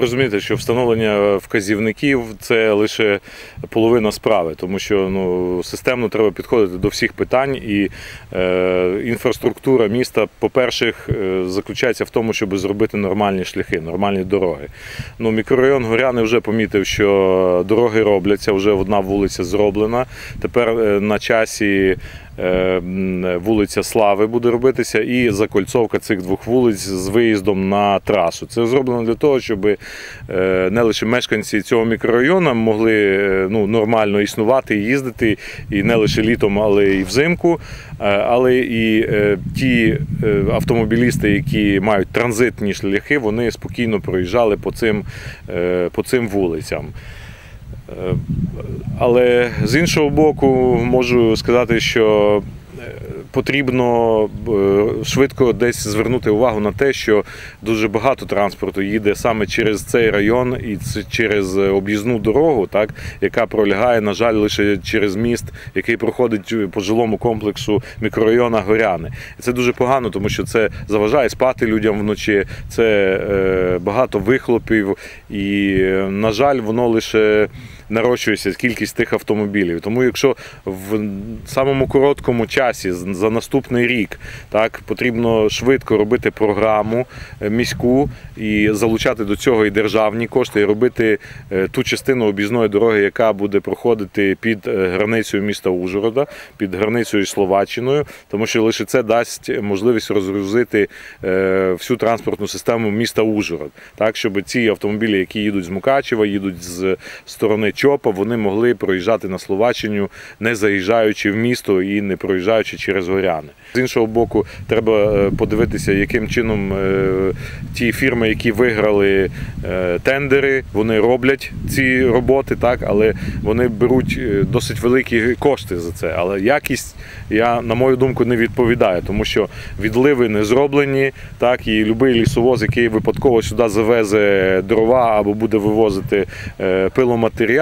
Розумієте, що встановлення вказівників це лише половина справи, тому що ну, системно треба підходити до всіх питань, і е, інфраструктура міста, по-перше, заключається в тому, щоб зробити нормальні шляхи, нормальні дороги. Ну, мікрорайон Горяни вже помітив, що дороги робляться, вже одна вулиця зроблена. Тепер е, на часі вулиця Слави буде робитися і закольцовка цих двох вулиць з виїздом на трасу. Це зроблено для того, щоб е, не лише мешканці цього мікрорайону могли е, ну, нормально існувати і їздити, і не лише літом, але і взимку. Е, Але і е, ті е, автомобілісти, які мають транзитні шляхи, вони спокійно проїжджали по цим, е, по цим вулицям. Е, Але з іншого боку, можу сказати, що е, потрібно е, швидко десь звернути увагу на те, що дуже багато транспорту їде саме через цей район і через об'їзну дорогу, так, яка пролягає, на жаль, лише через міст, який проходить по жилому комплексу мікрорайона Горяни. І це дуже погано, тому що це заважає спати людям вночі, це багато вихлопів, і, на жаль, воно лише нарощується кількість тих автомобілів. Тому якщо в самому короткому часі, за наступний рік, так потрібно швидко робити програму е, міську і залучати до цього і державні кошти, і робити е, ту частину об'їзної дороги, яка буде проходити під е, границею міста Ужгорода, під границею Словаччиною, тому що лише це дасть можливість розгрузити всю транспортну систему міста Ужгород, так щоб ці автомобілі, які їдуть з Мукачева, їдуть з сторони Чопа, вони могли проїжджати на Словаччину, не заїжджаючи в місто і не проїжджаючи через горяни. З іншого боку, треба е, подивитися, яким чином е, ті фірми, які виграли е, тендери, вони роблять ці роботи, так, але вони беруть досить великі кошти за це. Але якість, я, на мою думку, не відповідає, тому що відливи не зроблені, так, і будь-який лісовоз, який випадково сюди завезе дрова або буде вивозити е,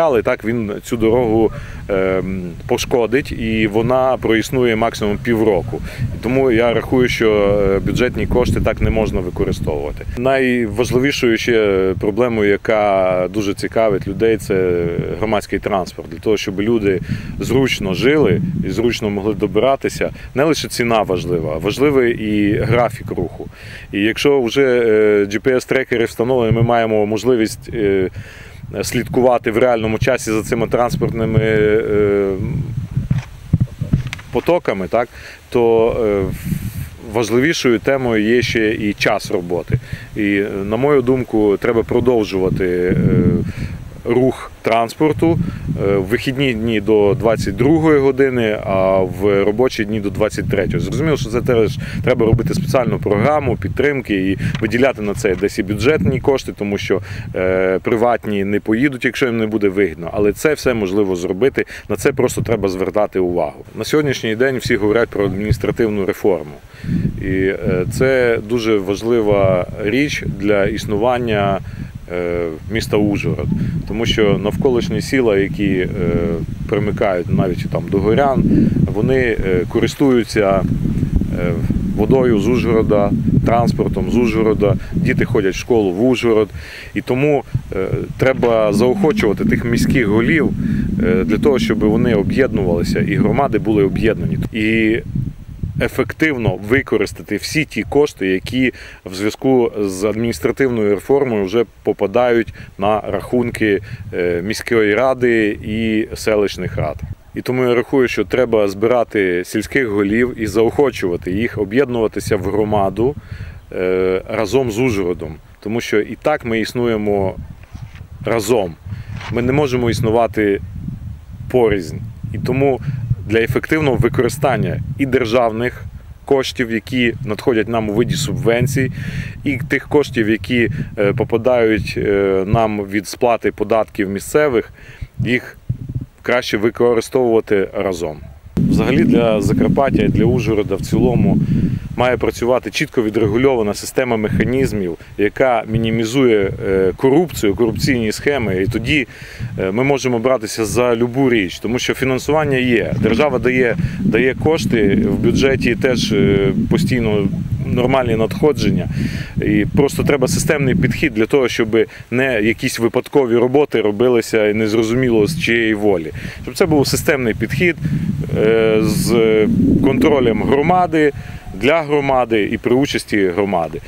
пиломатеріали, так, він цю дорогу е, пошкодить і вона проіснує максимум півроку. Тому я рахую, що е, бюджетні кошти так не можна використовувати. Найважливішою ще проблемою, яка дуже цікавить людей, це громадський транспорт. Для того, щоб люди зручно жили і зручно могли добиратися, не лише ціна важлива, важливий і графік руху. І якщо вже е, GPS-трекери встановлені, ми маємо можливість. Е, Слідкувати в реальному часі за цими транспортними е, потоками, так, то е, важливішою темою є ще і час роботи. І, на мою думку, треба продовжувати рух транспорту е, в вихідні дні до 22 години, а в робочі дні до 23. Зрозуміло, що це теж треба робити спеціальну програму підтримки і виділяти на це десь і бюджетні кошти, тому що е, приватні не поїдуть, якщо їм не буде вигідно. Але це все можливо зробити. На це просто треба звертати увагу. На сьогоднішній день всі говорять про адміністративну реформу. І е, це дуже важлива річ для існування міста Ужгород, тому що навколишні сіла, які е, примикають навіть там до горян, вони е, користуються е, водою з Ужгорода, транспортом з Ужгорода, діти ходять в школу в Ужгород. І тому е, треба заохочувати тих міських голів е, для того, щоб вони об'єднувалися і громади були об'єднані. І ефективно використати всі ті кошти, які в зв'язку з адміністративною реформою вже попадають на рахунки е, міської ради і селищних рад. І тому я рахую, що треба збирати сільських голів і заохочувати їх об'єднуватися в громаду е, разом з Ужгородом, тому що і так ми існуємо разом. Ми не можемо існувати порознь. І тому для ефективного використання і державних коштів, які надходять нам у виді субвенцій, і тих коштів, які е, попадають е, нам від сплати податків місцевих, їх краще використовувати разом. Взагалі для Закарпаття і для Ужгорода в цілому має працювати чітко відрегульована система механізмів, яка мінімізує е, корупцію, корупційні схеми. І тоді е, ми можемо братися за любу річ, тому що фінансування є. Держава дає, дає кошти в бюджеті теж е, постійно нормальні надходження. І просто треба системний підхід для того, щоб не якісь випадкові роботи робилися і незрозуміло з чиєї волі. Щоб це був системний підхід з контролем громади для громади і при участі громади.